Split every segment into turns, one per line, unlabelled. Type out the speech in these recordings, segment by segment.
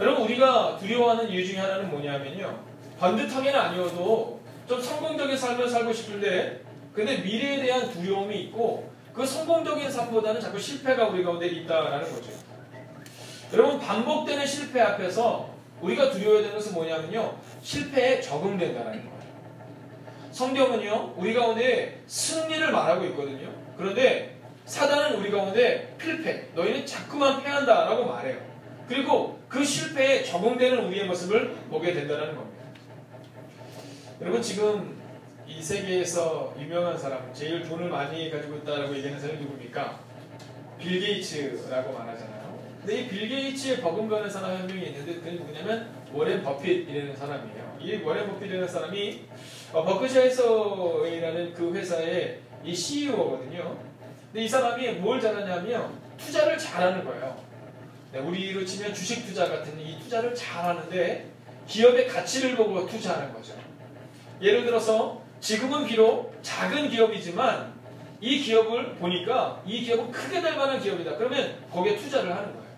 여러분 우리가 두려워하는 이유 중에 하나는 뭐냐면요. 반듯하게는 아니어도 좀 성공적인 삶을 살고 싶은데 근데 미래에 대한 두려움이 있고 그 성공적인 삶보다는 자꾸 실패가 우리 가운데 있다라는 거죠. 여러분 반복되는 실패 앞에서 우리가 두려워해야 되는 것은 뭐냐면요. 실패에 적응된다는 거예요. 성경은요. 우리 가운데 승리를 말하고 있거든요. 그런데 사단은 우리 가운데 필패, 너희는 자꾸만 패한다라고 말해요. 그리고 그 실패에 적응되는 우리의 모습을 보게 된다는 겁니다. 여러분 지금 이 세계에서 유명한 사람, 제일 돈을 많이 가지고 있다라고 얘기하는 사람이 누굽니까? 빌 게이츠라고 말하잖아요. 근데 이 빌 게이츠에 버금가는 사람 한 명이 있는데 그게 누구냐면 워렌 버핏이라는 사람이에요. 이 워렌 버핏이라는 사람이 어, 버크셔에서라는 그 회사의 이 CEO거든요. 근데 이 사람이 뭘 잘하냐면 투자를 잘하는 거예요. 네, 우리로 치면 주식 투자 같은 이 투자를 잘 하는데 기업의 가치를 보고 투자하는 거죠. 예를 들어서 지금은 비록 작은 기업이지만 이 기업을 보니까 이 기업은 크게 될 만한 기업이다. 그러면 거기에 투자를 하는 거예요.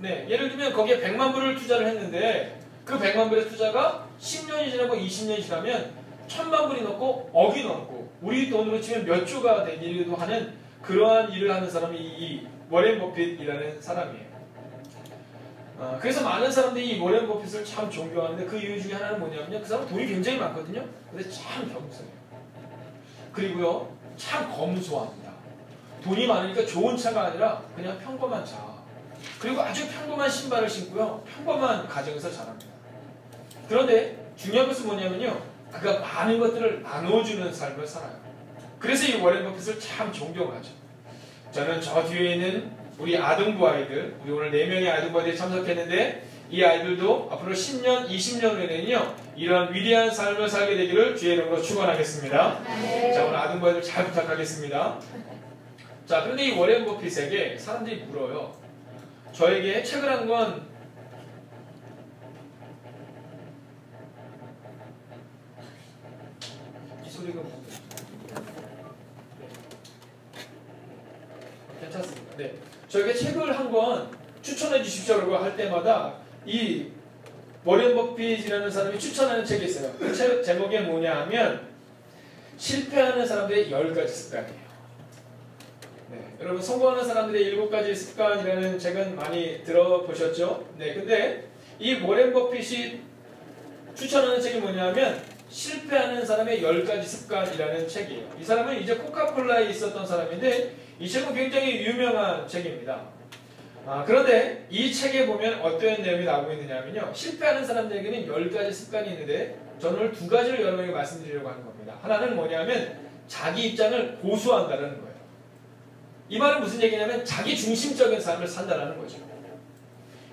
네, 예를 들면 거기에 100만 불을 투자를 했는데 그 100만 불의 투자가 10년이 지나고 20년이 지나면 1000만 불이 넘고 억이 넘고 우리 돈으로 치면 몇 조가 되기도 하는 그러한 일을 하는 사람이 이 워렌 버핏이라는 사람이에요. 어, 그래서 많은 사람들이 이 워렌 버핏을 참 존경하는데 그 이유 중에 하나는 뭐냐면요. 그 사람 돈이 굉장히 많거든요. 근데 참 겸손해요. 그리고요. 참 검소합니다. 돈이 많으니까 좋은 차가 아니라 그냥 평범한 차. 그리고 아주 평범한 신발을 신고요. 평범한 가정에서 자랍니다. 그런데 중요한 것은 뭐냐면요. 그가 많은 것들을 나눠주는 삶을 살아요. 그래서 이 워렌 버핏을 참 존경하죠. 저는 저 뒤에 있는 우리 아동부 아이들, 우리 오늘 4명의 아동부 아이들이 참석했는데 이 아이들도 앞으로 10년, 20년 후에는요, 이런 위대한 삶을 살게 되기를 주의 이름으로 축원하겠습니다.
네.
자, 오늘 아동부 아이들 잘 부탁하겠습니다. 자, 그런데 이 워렌 버핏에게 사람들이 물어요. 저에게 책을 한 권 이 소리가 뭐- 네. 괜찮습니다. 네. 저에게 책을 한 권 추천해 주십시오라고 할 때마다 이 워렌 버핏이라는 사람이 추천하는 책이 있어요. 그 책 제목이 뭐냐 하면 실패하는 사람들의 열 가지 습관이에요. 네, 여러분 성공하는 사람들의 일곱 가지 습관이라는 책은 많이 들어보셨죠? 네, 근데 이 워렌 버핏이 추천하는 책이 뭐냐면 실패하는 사람의 열 가지 습관이라는 책이에요. 이 사람은 이제 코카콜라에 있었던 사람인데 이 책은 굉장히 유명한 책입니다. 아, 그런데 이 책에 보면 어떤 내용이 나오고 있느냐면요. 실패하는 사람들에게는 열 가지 습관이 있는데 저는 오늘 두 가지를 여러분에게 말씀드리려고 하는 겁니다. 하나는 뭐냐면 자기 입장을 고수한다는 거예요. 이 말은 무슨 얘기냐면 자기 중심적인 삶을 산다는 거죠.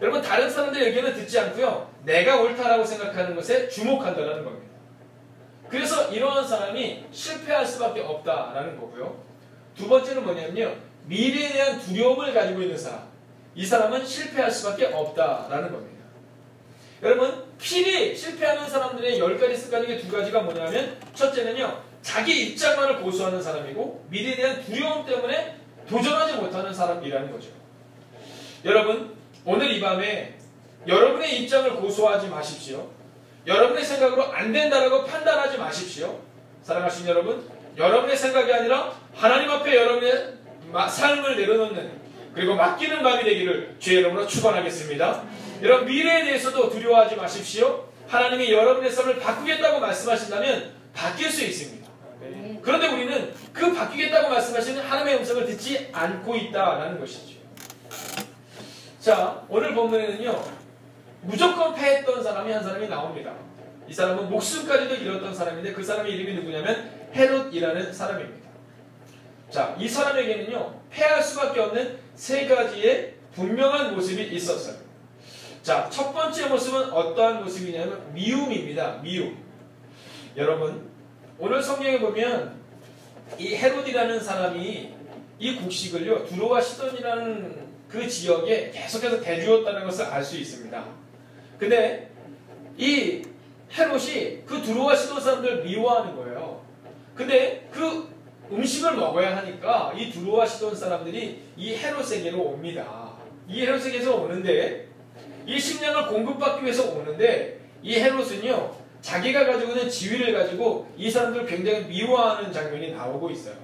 여러분 다른 사람들의 의견을 듣지 않고요. 내가 옳다라고 생각하는 것에 주목한다는 겁니다. 그래서 이러한 사람이 실패할 수밖에 없다라는 거고요. 두 번째는 뭐냐면요. 미래에 대한 두려움을 가지고 있는 사람. 이 사람은 실패할 수밖에 없다라는 겁니다. 여러분, 필히 실패하는 사람들의 열 가지 습관 중에 두 가지가 뭐냐면 첫째는요. 자기 입장만을 고수하는 사람이고 미래에 대한 두려움 때문에 도전하지 못하는 사람이라는 거죠. 여러분, 오늘 이 밤에 여러분의 입장을 고수하지 마십시오. 여러분의 생각으로 안 된다라고 판단하지 마십시오. 사랑하신 여러분, 여러분의 생각이 아니라 하나님 앞에 여러분의 마- 삶을 내려놓는 그리고 맡기는 밤이 되기를 주의 이름으로 축원하겠습니다. 여러분 미래에 대해서도 두려워하지 마십시오. 하나님이 여러분의 삶을 바꾸겠다고 말씀하신다면 바뀔 수 있습니다. 그런데 우리는 그 바뀌겠다고 말씀하시는 하나님의 음성을 듣지 않고 있다라는 것이죠. 자, 오늘 본문에는요, 무조건 패했던 사람이 한 사람이 나옵니다. 이 사람은 목숨까지도 잃었던 사람인데 그 사람의 이름이 누구냐면 헤롯이라는 사람입니다. 자, 이 사람에게는요, 패할 수밖에 없는 세 가지의 분명한 모습이 있었어요. 자, 첫 번째 모습은 어떠한 모습이냐면 미움입니다. 미움. 여러분, 오늘 성경에 보면 이 헤롯이라는 사람이 이 곡식을요, 두로와 시돈이라는 그 지역에 계속해서 대주었다는 것을 알 수 있습니다. 근데 이 헤롯이 그 두로와 시돈 사람들을 미워하는 거예요. 근데 그 음식을 먹어야 하니까 이 두로와 시돈 사람들이 이 헤롯에게로 옵니다. 이 헤롯에게서 오는데 이 식량을 공급받기 위해서 오는데 이 헤롯은요 자기가 가지고 있는 지위를 가지고 이 사람들을 굉장히 미워하는 장면이 나오고 있어요.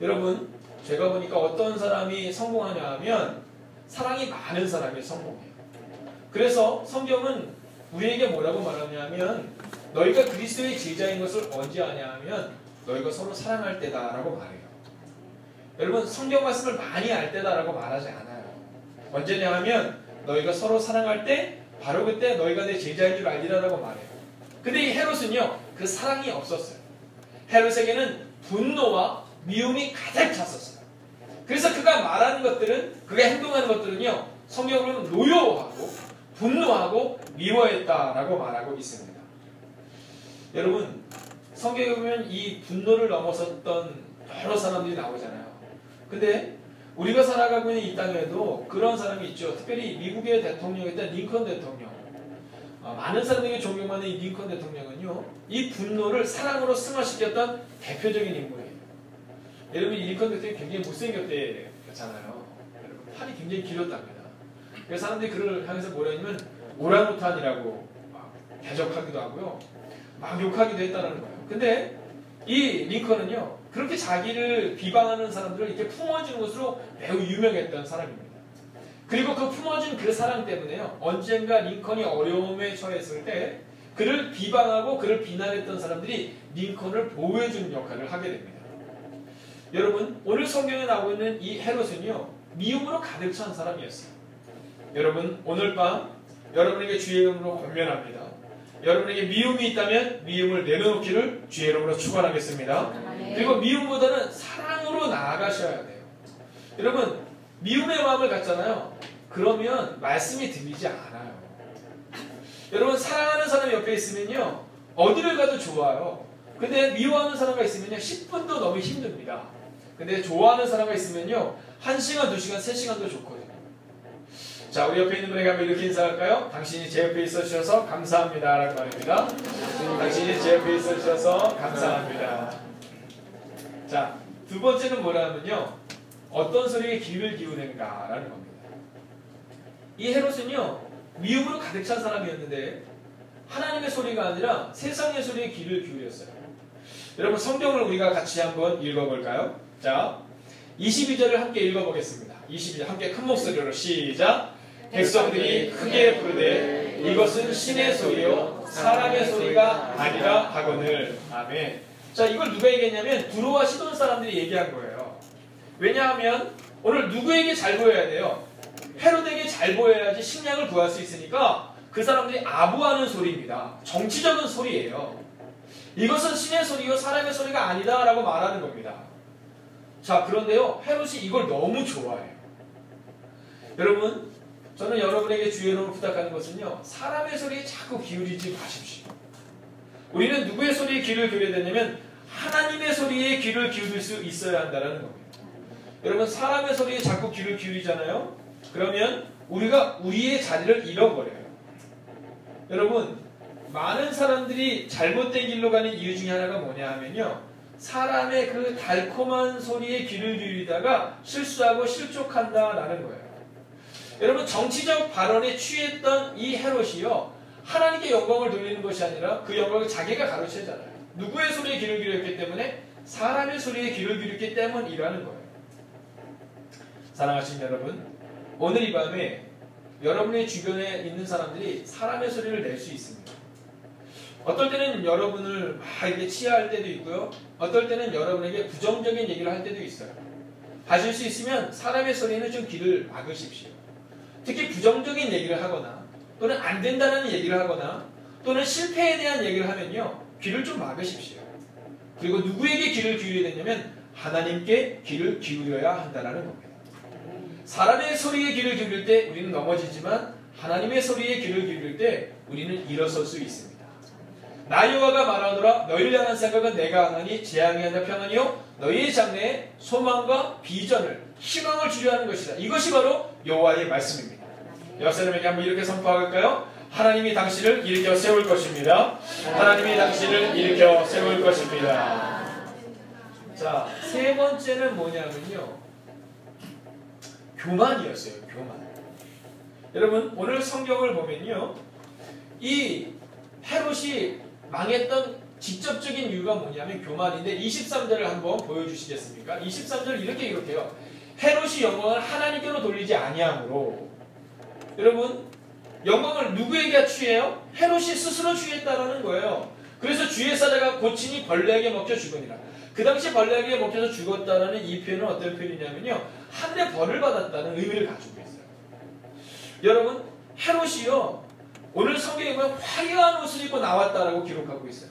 여러분 제가 보니까 어떤 사람이 성공하냐 하면 사랑이 많은 사람이 성공해요. 그래서 성경은 우리에게 뭐라고 말하냐면 너희가 그리스도의 제자인 것을 언제 아냐 하면 너희가 서로 사랑할 때다라고 말해요. 여러분 성경 말씀을 많이 알 때다라고 말하지 않아요. 언제냐 하면 너희가 서로 사랑할 때 바로 그때 너희가 내 제자인 줄 알리라라고 말해요. 근데 이 헤롯은요 그 사랑이 없었어요. 헤롯에게는 분노와 미움이 가득 찼었어요. 그래서 그가 말하는 것들은 그가 행동하는 것들은요 성경으로는 노여워하고 분노하고 미워했다라고 말하고 있습니다. 여러분 성경에 보면 이 분노를 넘어섰던 여러 사람들이 나오잖아요. 근데 우리가 살아가고 있는 이 땅에도 그런 사람이 있죠. 특별히 미국의 대통령이었던 링컨 대통령. 어, 많은 사람들에게 존경받는 이 링컨 대통령은요. 이 분노를 사랑으로 승화시켰던 대표적인 인물이에요. 여러분 이 링컨 대통령이 굉장히 못생겼대잖아요. 팔이 굉장히 길었답니다. 그래서 사람들이 그를 향해서 뭐라 하냐면 오랑우탄이라고 대적하기도 하고요. 막 욕하기도 했다는 거예요. 근데 이 링컨은요. 그렇게 자기를 비방하는 사람들을 이렇게 품어주는 것으로 매우 유명했던 사람입니다. 그리고 그 품어준 그 사랑 때문에요. 언젠가 링컨이 어려움에 처했을 때 그를 비방하고 그를 비난했던 사람들이 링컨을 보호해주는 역할을 하게 됩니다. 여러분 오늘 성경에 나오고 있는 이 헤롯은요. 미움으로 가득 찬 사람이었어요. 여러분 오늘 밤 여러분에게 주의 이름으로 권면합니다. 여러분에게 미움이 있다면 미움을 내려놓기를 주의 이름으로 축원하겠습니다. 그리고 미움보다는 사랑으로 나아가셔야 돼요. 여러분 미움의 마음을 갖잖아요. 그러면 말씀이 들리지 않아요. 여러분 사랑하는 사람이 옆에 있으면요 어디를 가도 좋아요. 근데 미워하는 사람과 있으면요 10분도 너무 힘듭니다. 근데 좋아하는 사람과 있으면요 1시간, 2시간, 3시간도 좋거든요. 자, 우리 옆에 있는 분에게 한번 이렇게 인사할까요? 당신이 제 옆에 있어 주셔서 감사합니다. 라고 말입니다. 당신이 제 옆에 있어 주셔서 감사합니다. 자, 두 번째는 뭐라면요. 어떤 소리에 귀를 기울이는가 라는 겁니다. 이 헤롯은요. 미움으로 가득 찬 사람이었는데 하나님의 소리가 아니라 세상의 소리에 귀를 기울였어요. 여러분 성경을 우리가 같이 한번 읽어볼까요? 자, 22절을 함께 읽어보겠습니다. 22절 함께 큰 목소리로 시작. 백성들이 크게 부르되 이것은 신의 소리요 사람의 소리가 아니라 하거늘. 아멘. 자, 이걸 누가 얘기했냐면 두로와 시돈 사람들이 얘기한 거예요. 왜냐하면 오늘 누구에게 잘 보여야 돼요? 헤롯에게 잘 보여야지 식량을 구할 수 있으니까 그 사람들이 아부하는 소리입니다. 정치적인 소리예요. 이것은 신의 소리요 사람의 소리가 아니다라고 말하는 겁니다. 자, 그런데요. 헤롯이 이걸 너무 좋아해요. 여러분, 저는 여러분에게 주의 이름을 부탁하는 것은요. 사람의 소리에 자꾸 기울이지 마십시오. 우리는 누구의 소리에 귀를 기울여야 되냐면 하나님의 소리에 귀를 기울일 수 있어야 한다는 겁니다. 여러분 사람의 소리에 자꾸 귀를 기울이잖아요. 그러면 우리가 우리의 자리를 잃어버려요. 여러분 많은 사람들이 잘못된 길로 가는 이유 중에 하나가 뭐냐 하면요. 사람의 그 달콤한 소리에 귀를 기울이다가 실수하고 실족한다라는 거예요. 여러분 정치적 발언에 취했던 이 헤롯이요. 하나님께 영광을 돌리는 것이 아니라 그 영광을 자기가 가로채잖아요. 누구의 소리에 귀를 기울였기 때문에 사람의 소리에 귀를 기울였기 때문이라는 거예요. 사랑하신 여러분, 오늘 이 밤에 여러분의 주변에 있는 사람들이 사람의 소리를 낼 수 있습니다. 어떨 때는 여러분을 막 이렇게 치하할 때도 있고요. 어떨 때는 여러분에게 부정적인 얘기를 할 때도 있어요. 하실 수 있으면 사람의 소리는 좀 귀를 막으십시오. 특히 부정적인 얘기를 하거나 또는 안 된다는 얘기를 하거나 또는 실패에 대한 얘기를 하면요. 귀를 좀 막으십시오. 그리고 누구에게 귀를 기울여야 되냐면 하나님께 귀를 기울여야 한다는 겁니다. 사람의 소리에 귀를 기울일 때 우리는 넘어지지만 하나님의 소리에 귀를 기울일 때 우리는 일어설 수 있습니다. 나 여호와가 말하노라 너희를 향한 생각은 내가 하나니 재앙이 아니라 평안이요 너희의 장래에 소망과 비전을 희망을 주려 하는 것이다. 이것이 바로 여호와의 말씀입니다. 옆 사람에게 한번 이렇게 선포할까요? 하나님이 당신을 일으켜 세울 것입니다. 하나님이 당신을 일으켜 세울 것입니다. 자, 세 번째는 뭐냐면요. 교만이었어요. 교만. 여러분 오늘 성경을 보면요. 이 헤롯이 망했던 직접적인 이유가 뭐냐면 교만인데 23절을 한번 보여주시겠습니까? 23절 이렇게 기록해요. 헤롯이 영광을 하나님께로 돌리지 아니하므로 여러분 영광을 누구에게 취해요? 헤롯이 스스로 취했다라는 거예요. 그래서 주의 사자가 고친이 벌레에게 먹혀 죽으니라. 그 당시 벌레에게 먹혀서 죽었다라는 이 표현은 어떤 표현이냐면요. 한대 벌을 받았다는 의미를 가지고 있어요. 여러분 헤롯이요. 오늘 성경에 보면 화려한 옷을 입고 나왔다라고 기록하고 있어요.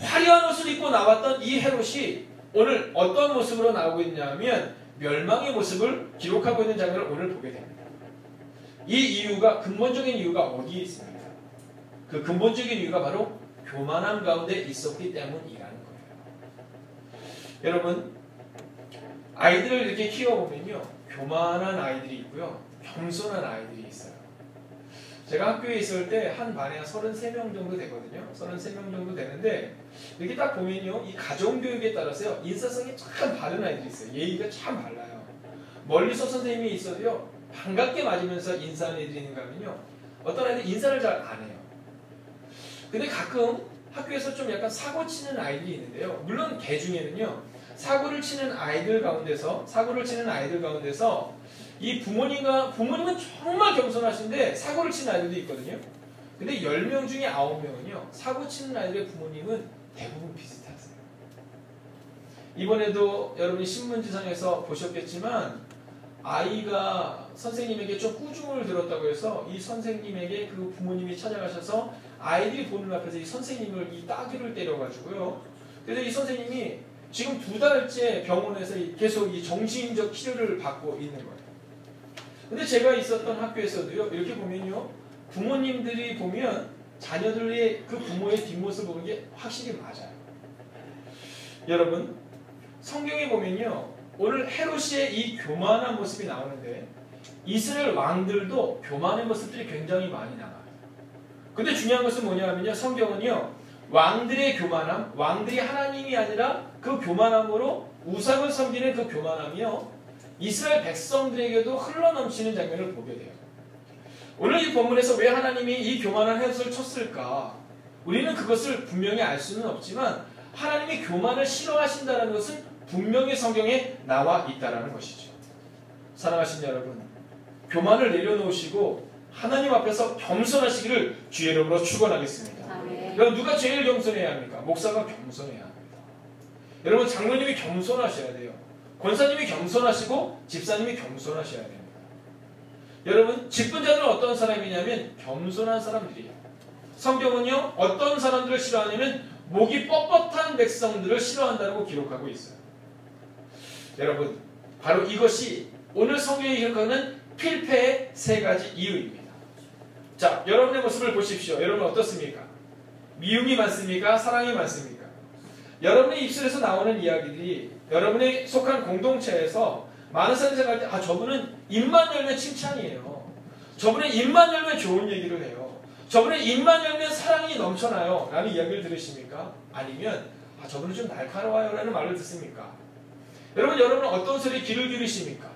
화려한 옷을 입고 나왔던 이 헤롯이 오늘 어떤 모습으로 나오고 있냐면 멸망의 모습을 기록하고 있는 장면을 오늘 보게 됩니다. 이 이유가 근본적인 이유가 어디에 있습니까? 그 근본적인 이유가 바로 교만함 가운데 있었기 때문이라는 거예요. 여러분 아이들을 이렇게 키워보면요 교만한 아이들이 있고요 겸손한 아이들이. 제가 학교에 있을 때 한 반에 한 33명 정도 되거든요. 33명 정도 되는데 이렇게 딱 보면요. 이 가정교육에 따라서요. 인사성이 참 바른 아이들이 있어요. 예의가 참 발라요. 멀리서 선생님이 있어도요. 반갑게 맞으면서 인사하는 애들이 있는가 하면요. 어떤 아이들 인사를 잘 안 해요. 근데 가끔 학교에서 좀 약간 사고 치는 아이들이 있는데요. 물론 개 중에는요. 사고를 치는 아이들 가운데서 사고를 치는 아이들 가운데서 이 부모님과 부모님은 정말 겸손하신데 사고를 치는 아이들도 있거든요. 근데 10명 중에 9명은요. 사고 치는 아이들의 부모님은 대부분 비슷하세요. 이번에도 여러분이 신문지상에서 보셨겠지만 아이가 선생님에게 좀 꾸중을 들었다고 해서 이 선생님에게 그 부모님이 찾아가셔서 아이들이 보는 앞에서 이 선생님을 이 따귀를 때려가지고요. 그래서 이 선생님이 지금 두 달째 병원에서 계속 이 정신적 치료를 받고 있는 거예요. 근데 제가 있었던 학교에서도요, 이렇게 보면요, 부모님들이 보면 자녀들의 그 부모의 뒷모습 보는 게 확실히 맞아요. 여러분, 성경에 보면요, 오늘 헤롯의 이 교만한 모습이 나오는데, 이스라엘 왕들도 교만의 모습들이 굉장히 많이 나와요. 근데 중요한 것은 뭐냐 하면요, 성경은요, 왕들의 교만함, 왕들이 하나님이 아니라 그 교만함으로 우상을 섬기는 그 교만함이요, 이스라엘 백성들에게도 흘러넘치는 장면을 보게 돼요. 오늘 이 본문에서 왜 하나님이 이 교만한 해석을 쳤을까? 우리는 그것을 분명히 알 수는 없지만 하나님이 교만을 싫어하신다는 것은 분명히 성경에 나와 있다는 것이죠. 사랑하신 여러분, 교만을 내려놓으시고 하나님 앞에서 겸손하시기를 주의 이름으로 축원하겠습니다. 여러분 누가 제일 겸손해야 합니까? 목사가 겸손해야 합니다. 여러분 장로님이 겸손하셔야 돼요. 권사님이 겸손하시고 집사님이 겸손하셔야 됩니다. 여러분 직분자들은 어떤 사람이냐면 겸손한 사람들이에요. 성경은요 어떤 사람들을 싫어하냐면 목이 뻣뻣한 백성들을 싫어한다고 기록하고 있어요. 여러분 바로 이것이 오늘 성경이 기록하는 필패의 세 가지 이유입니다. 자 여러분의 모습을 보십시오. 여러분 어떻습니까? 미움이 많습니까? 사랑이 많습니까? 여러분의 입술에서 나오는 이야기들이 여러분의 속한 공동체에서 많은 사람들이 생각할 때, 아, 저분은 입만 열면 칭찬이에요. 저분은 입만 열면 좋은 얘기를 해요. 저분은 입만 열면 사랑이 넘쳐나요. 라는 이야기를 들으십니까? 아니면, 아, 저분은 좀 날카로워요. 라는 말을 듣습니까? 여러분, 여러분은 어떤 소리에 귀를 기르십니까?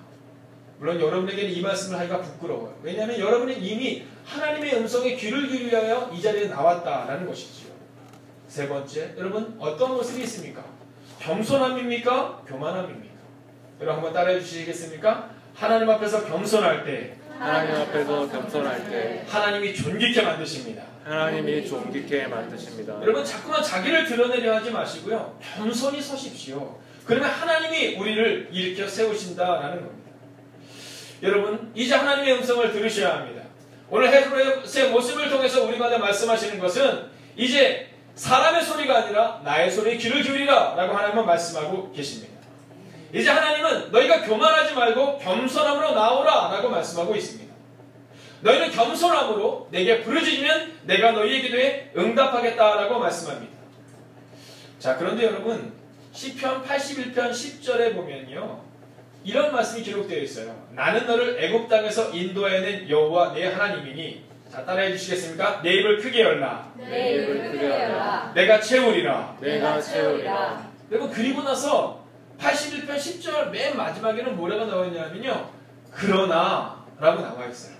물론 여러분에게는 이 말씀을 하기가 부끄러워요. 왜냐하면 여러분은 이미 하나님의 음성에 귀를 기울여야 이 자리에 나왔다라는 것이지요. 세 번째, 여러분 어떤 모습이 있습니까? 겸손함입니까? 교만함입니까? 여러분 한번 따라해 주시겠습니까? 하나님 앞에서 겸손할 때
하나님 앞에서 겸손할 때
하나님이 존귀케 만드십니다.
하나님이 존귀케 만드십니다.
여러분 자꾸만 자기를 드러내려 하지 마시고요. 겸손히 서십시오. 그러면 하나님이 우리를 일으켜 세우신다라는 겁니다. 여러분 이제 하나님의 음성을 들으셔야 합니다. 오늘 헤브레의 모습을 통해서 우리 가운데 말씀하시는 것은 이제 사람의 소리가 아니라 나의 소리에 귀를 기울이라 라고 하나님은 말씀하고 계십니다. 이제 하나님은 너희가 교만하지 말고 겸손함으로 나오라 라고 말씀하고 있습니다. 너희는 겸손함으로 내게 부르짖으면 내가 너희의 기도에 응답하겠다 라고 말씀합니다. 자, 그런데 여러분 시편 81편 10절에 보면요. 이런 말씀이 기록되어 있어요. 나는 너를 애굽 땅에서 인도해낸 여호와 내 하나님이니 자, 따라해 주시겠습니까? 내 입을 크게 열라.
내 입을 크게 열라.
내가 채우리라.
내가 채우리라.
여러분 그리고 나서 81편 10절 맨 마지막에는 뭐라고 나와 있냐면요. 그러나 라고 나와 있어요.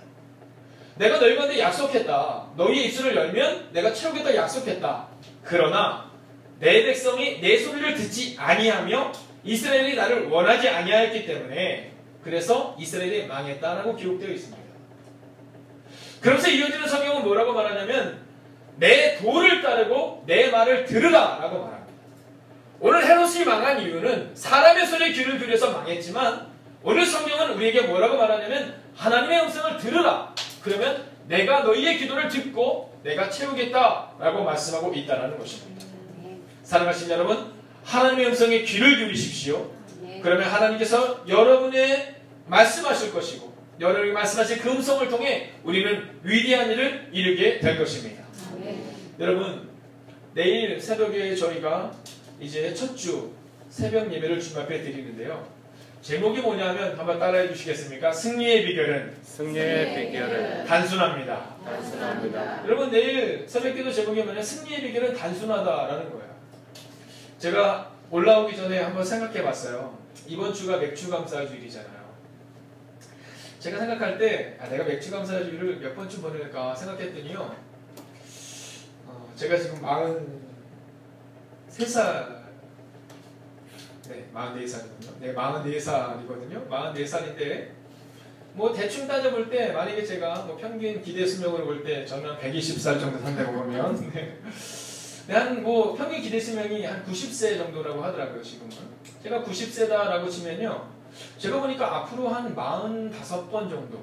내가 너희 가운데 약속했다. 너희의 입술을 열면 내가 채우겠다 약속했다. 그러나 내 백성이 내 소리를 듣지 아니하며 이스라엘이 나를 원하지 아니하였기 때문에 그래서 이스라엘이 망했다라고 기록되어 있습니다. 그러면서 이어지는 성경은 뭐라고 말하냐면 내 도를 따르고 내 말을 들으라 라고 말합니다. 오늘 헤롯이 망한 이유는 사람의 소리에 귀를 기울여서 망했지만 오늘 성경은 우리에게 뭐라고 말하냐면 하나님의 음성을 들으라. 그러면 내가 너희의 기도를 듣고 내가 채우겠다라고 말씀하고 있다는 것입니다. 사랑하신 여러분, 하나님의 음성에 귀를 기울이십시오. 그러면 하나님께서 여러분의 말씀하실 것이고 여러분이 말씀하신 그 음성을 통해 우리는 위대한 일을 이루게 될 것입니다. 여러분 내일 새벽에 저희가 이제 첫 주 새벽 예배를 주님 앞에 드리는데요. 제목이 뭐냐면 한번 따라해 주시겠습니까? 승리의 비결은
승리의 비결은
단순합니다.
단순합니다.
여러분 내일 새벽기도 제목이 뭐냐? 승리의 비결은 단순하다라는 거예요. 제가 올라오기 전에 한번 생각해 봤어요. 이번 주가 맥주 감사 주일이잖아요. 제가 생각할 때 아, 내가 맥주 감사 주일을 몇 번쯤 보낼까 생각했더니요. 어, 제가 지금 43살 네, 44살이거든요. 네, 44살이거든요. 44살인데 뭐 대충 따져볼 때 만약에 제가 뭐 평균 기대 수명으로 볼 때 저는 한 120살 정도 산다고 보면 네. 한뭐 평균 기대 수명이 한 90세 정도라고 하더라고요 지금은 제가 90세다라고 치면요 제가 보니까 앞으로 한 45번 정도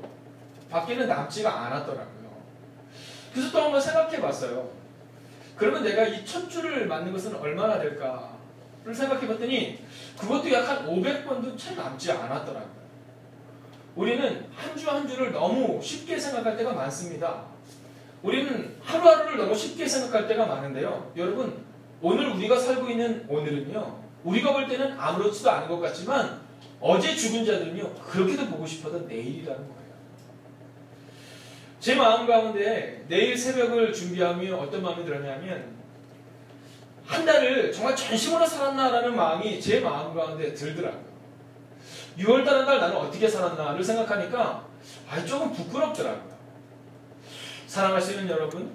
밖에는 남지가 않았더라고요 그래서 또 한번 생각해 봤어요 그러면 내가 이 첫 줄을 맞는 것은 얼마나 될까를 생각해 봤더니 그것도 약 한 500번도 채 남지 않았더라고요 우리는 한 주한 주를 너무 쉽게 생각할 때가 많습니다. 우리는 하루하루를 너무 쉽게 생각할 때가 많은데요. 여러분, 오늘 우리가 살고 있는 오늘은요, 우리가 볼 때는 아무렇지도 않은 것 같지만, 어제 죽은 자들은요, 그렇게도 보고 싶어도 내일이라는 거예요. 제 마음 가운데 내일 새벽을 준비하며 어떤 마음이 들었냐면, 한 달을 정말 전심으로 살았나라는 마음이 제 마음 가운데 들더라고요. 6월 달 한 달 나는 어떻게 살았나를 생각하니까 아 조금 부끄럽더라고요. 사랑하시는 여러분,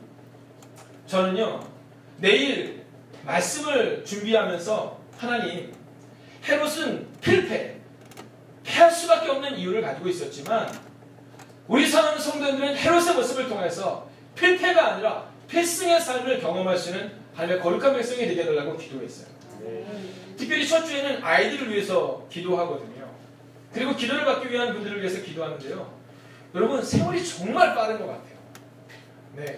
저는요 내일 말씀을 준비하면서 하나님 헤롯은 필패, 패할 수밖에 없는 이유를 가지고 있었지만 우리 사랑하는 성도들은 헤롯의 모습을 통해서 필패가 아니라 필승의 삶을 경험할 수 있는 하나님의 거룩한 백성이 되게 해달라고 기도했어요. 특별히 첫 주에는 아이들을 위해서 기도하거든요. 그리고 기도를 받기 위한 분들을 위해서 기도하는데요. 여러분 세월이 정말 빠른 것 같아요. 네,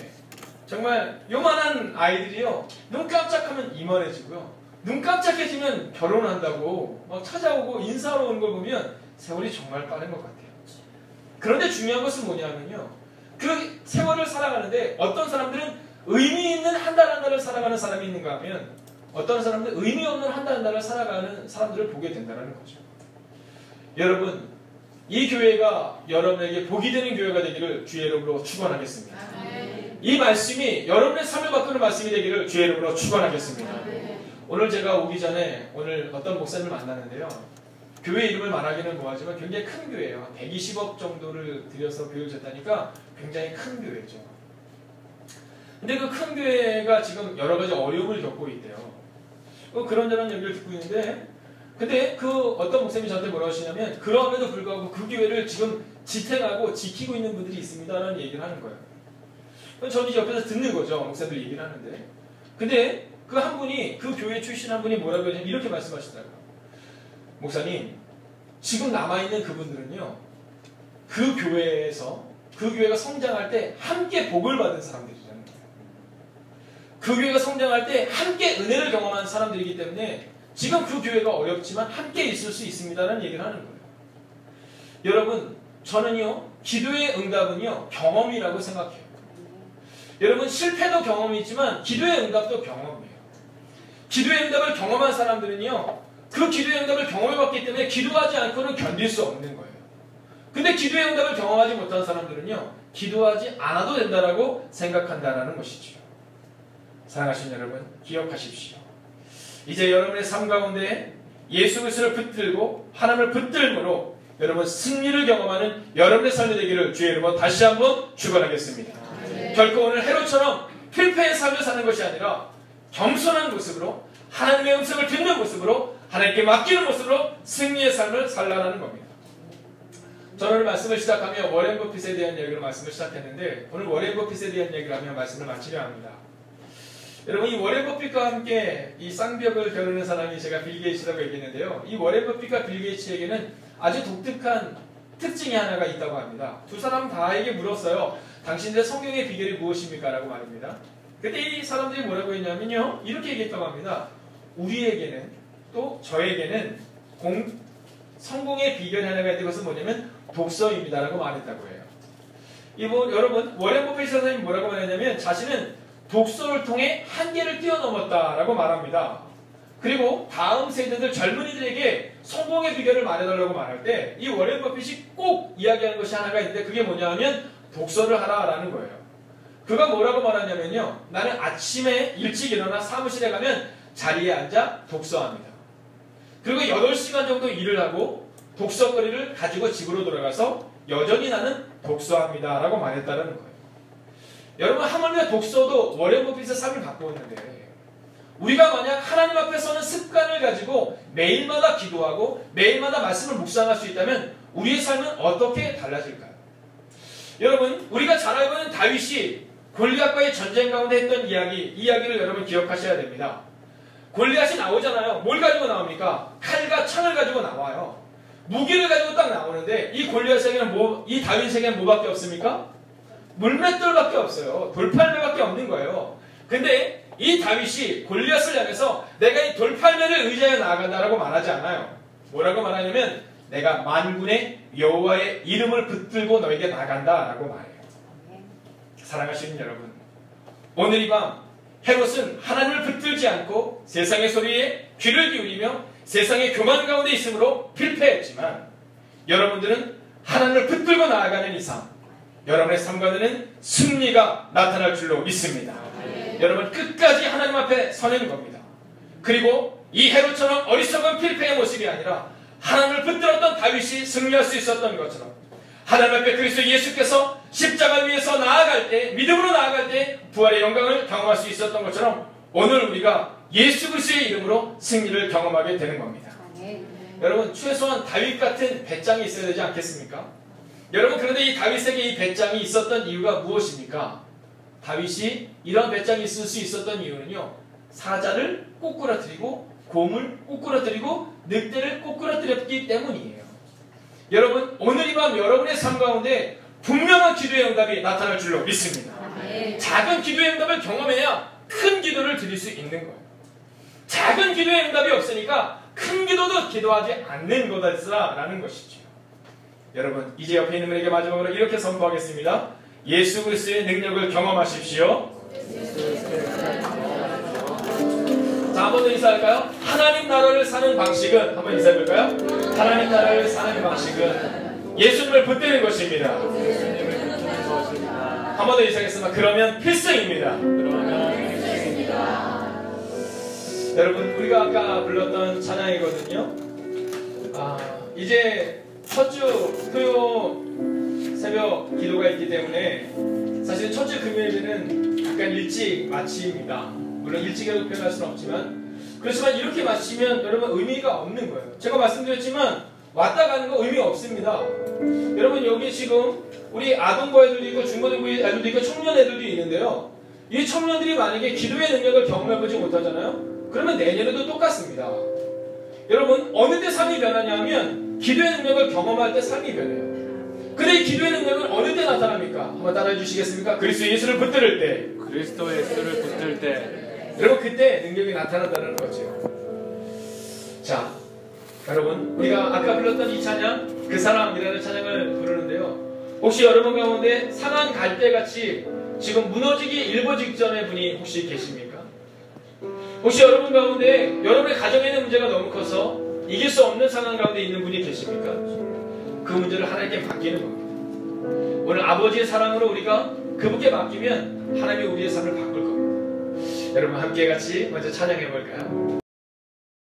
정말 요만한 아이들이요 눈 깜짝하면 이만해지고요. 눈 깜짝해지면 결혼한다고 막 찾아오고 인사하러 오는 걸 보면 세월이 정말 빠른 것 같아요. 그런데 중요한 것은 뭐냐면요. 그 세월을 살아가는데 어떤 사람들은 의미 있는 한 달 한 달을 살아가는 사람이 있는가 하면 어떤 사람들은 의미 없는 한 달 한 달을 살아가는 사람들을 보게 된다는 거죠. 여러분, 이 교회가 여러분에게 복이 되는 교회가 되기를 주의 이름으로 축원하겠습니다. 이 말씀이 여러분의 삶을 바꾸는 말씀이 되기를 주의 이름으로 축원하겠습니다. 오늘 제가 오기 전에 오늘 어떤 목사님을 만났는데요. 교회 이름을 말하기는 뭐하지만 굉장히 큰 교회예요. 120억 정도를 들여서 교회를 졌다니까 굉장히 큰 교회죠. 근데 그 큰 교회가 지금 여러 가지 어려움을 겪고 있대요. 그 그런저런 얘기를 듣고 있는데 근데 그 어떤 목사님이 저한테 뭐라고 하시냐면 그럼에도 불구하고 그 교회를 지금 지탱하고 지키고 있는 분들이 있습니다라는 얘기를 하는 거예요. 저는 옆에서 듣는 거죠. 목사들 얘기를 하는데. 근데 그 한 분이 그 교회 출신 한 분이 뭐라고 하냐면 이렇게 말씀하시더라고요. 목사님, 지금 남아있는 그분들은요. 그 교회에서 그 교회가 성장할 때 함께 복을 받은 사람들이라는 거예요. 그 교회가 성장할 때 함께 은혜를 경험한 사람들이기 때문에 지금 그 교회가 어렵지만 함께 있을 수 있습니다라는 얘기를 하는 거예요. 여러분, 저는요, 기도의 응답은요, 경험이라고 생각해요. 여러분, 실패도 경험이지만 기도의 응답도 경험이에요. 기도의 응답을 경험한 사람들은요, 그 기도의 응답을 경험해봤기 때문에 기도하지 않고는 견딜 수 없는 거예요. 근데 기도의 응답을 경험하지 못한 사람들은요, 기도하지 않아도 된다라고 생각한다라는 것이죠. 사랑하신 여러분, 기억하십시오. 이제 여러분의 삶 가운데 예수 그리스도를 붙들고 하나님을 붙들므로 여러분 승리를 경험하는 여러분의 삶이 되기를 주의 이름으로 다시 한번 축원하겠습니다. 결코 오늘 헤롯처럼 필패의 삶을 사는 것이 아니라 겸손한 모습으로 하나님의 음성을 듣는 모습으로 하나님께 맡기는 모습으로 승리의 삶을 살라는 겁니다. 저는 말씀을 시작하며 워렌 버핏에 대한 얘기를 말씀을 시작했는데 오늘 워렌 버핏에 대한 얘기를 하며 말씀을 마치려 합니다. 여러분 이 워렌 버핏과 함께 이 쌍벽을 겨루는 사람이 제가 빌 게이츠라고 얘기했는데요. 이 워렌 버핏과 빌 게이츠에게는 아주 독특한 특징이 하나가 있다고 합니다. 두 사람 다에게 물었어요. 당신들의 성경의 비결이 무엇입니까? 라고 말입니다. 그때 이 사람들이 뭐라고 했냐면요. 이렇게 얘기했다고 합니다. 우리에게는 또 저에게는 공, 성공의 비결이 하나가 있는 것은 뭐냐면 독서입니다라고 말했다고 해요. 이뭐 여러분 워렌 버핏 선생님이 뭐라고 말했냐면 자신은 독서를 통해 한계를 뛰어넘었다라고 말합니다. 그리고 다음 세대들 젊은이들에게 성공의 비결을 말해달라고 말할 때 이 워렌 버핏이 꼭 이야기하는 것이 하나가 있는데 그게 뭐냐 하면 독서를 하라라는 거예요. 그가 뭐라고 말하냐면요. 나는 아침에 일찍 일어나 사무실에 가면 자리에 앉아 독서합니다. 그리고 8시간 정도 일을 하고 독서거리를 가지고 집으로 돌아가서 여전히 나는 독서합니다. 라고 말했다는 거예요. 여러분, 하물며 독서도 워렌 버핏의 삶을 바꾸었는데 우리가 만약 하나님 앞에 서는 습관을 가지고 매일마다 기도하고 매일마다 말씀을 묵상할 수 있다면 우리의 삶은 어떻게 달라질까요? 여러분, 우리가 잘 알고 있는 다윗이 골리앗과의 전쟁 가운데 했던 이야기, 이야기를 여러분 기억하셔야 됩니다. 골리앗이 나오잖아요. 뭘 가지고 나옵니까? 칼과 창을 가지고 나와요. 무기를 가지고 딱 나오는데 이 골리앗에게는 뭐, 이 다윗에게는 뭐밖에 없습니까? 물맷돌밖에 없어요. 돌팔매밖에 없는 거예요. 근데 이 다윗이 골리앗을 향해서 내가 이 돌팔매를 의지하여 나아간다라고 말하지 않아요. 뭐라고 말하냐면 내가 만군의 여호와의 이름을 붙들고 너에게 나간다라고 말해요. 사랑하시는 여러분, 오늘 이 밤 헤롯은 하나님을 붙들지 않고 세상의 소리에 귀를 기울이며 세상의 교만 가운데 있으므로 필패했지만 여러분들은 하나님을 붙들고 나아가는 이상 여러분의 삶 가운데는 승리가 나타날 줄로 믿습니다. 여러분 끝까지 하나님 앞에 서는 겁니다. 그리고 이 헤롯처럼 어리석은 필패의 모습이 아니라 하나님을 붙들었던 다윗이 승리할 수 있었던 것처럼 하나님 앞에 그리스도 예수께서 십자가 위에서 나아갈 때 믿음으로 나아갈 때 부활의 영광을 경험할 수 있었던 것처럼 오늘 우리가 예수 그리스도의 이름으로 승리를 경험하게 되는 겁니다. 여러분 최소한 다윗 같은 배짱이 있어야 되지 않겠습니까? 여러분 그런데 이 다윗에게 이 배짱이 있었던 이유가 무엇입니까? 다윗이 이런 배짱이 있을 수 있었던 이유는요. 사자를 꼬꾸라뜨리고 곰을 꼬꾸라뜨리고 늑대를 꼬꾸라뜨렸기 때문이에요. 여러분 오늘 이 밤 여러분의 삶 가운데 분명한 기도의 응답이 나타날 줄로 믿습니다. 작은 기도의 응답을 경험해야 큰 기도를 드릴 수 있는 거예요. 작은 기도의 응답이 없으니까 큰 기도도 기도하지 않는 것이라는 것이죠. 여러분 이제 옆에 있는 분에게 마지막으로 이렇게 선포하겠습니다. 예수 그리스도의 능력을 경험하십시오. 자, 한번 더 인사할까요? 하나님 나라를 사는 방식은 한번 인사해볼까요? 하나님 나라를 사는 방식은 예수님을 붙드는 것입니다. 한 번더 인사하겠습니다. 그러면 필승입니다. 여러분, 우리가 아까 불렀던 찬양이거든요. 아, 이제 첫주 토요 새벽 기도가 있기 때문에 사실 첫 주 금요일에는 약간 일찍 마칩니다. 물론 일찍이라고 표현할 수는 없지만 그렇지만 이렇게 마치면 여러분 의미가 없는 거예요. 제가 말씀드렸지만 왔다 가는 거 의미 없습니다. 여러분 여기 지금 우리 아동부 애들도 있고 중고등부 애들도 있고 청년 애들도 있는데요. 이 청년들이 만약에 기도의 능력을 경험해보지 못하잖아요. 그러면 내년에도 똑같습니다. 여러분 어느 때 삶이 변하냐 하면 기도의 능력을 경험할 때 삶이 변해요. 근데 이 기도의 능력은 어느 때 나타납니까? 한번 따라해 주시겠습니까? 그리스도 예수를 붙들 때.
그리스도 예수를 붙들 때
여러분 그때 능력이 나타난다는 거죠. 자, 여러분 우리가 아까 불렀던 이 찬양 그 사람이라는 찬양을 부르는데요. 혹시 여러분 가운데 상한 갈대같이 지금 무너지기 일보 직전의 분이 혹시 계십니까? 혹시 여러분 가운데 여러분의 가정에 있는 문제가 너무 커서 이길 수 없는 상황 가운데 있는 분이 계십니까? 그 문제를 하나님께 맡기는 겁니다. 오늘 아버지의 사랑으로 우리가 그분께 맡기면 하나님이 우리의 삶을 바꿀 겁니다. 여러분 함께 같이 먼저 찬양해 볼까요?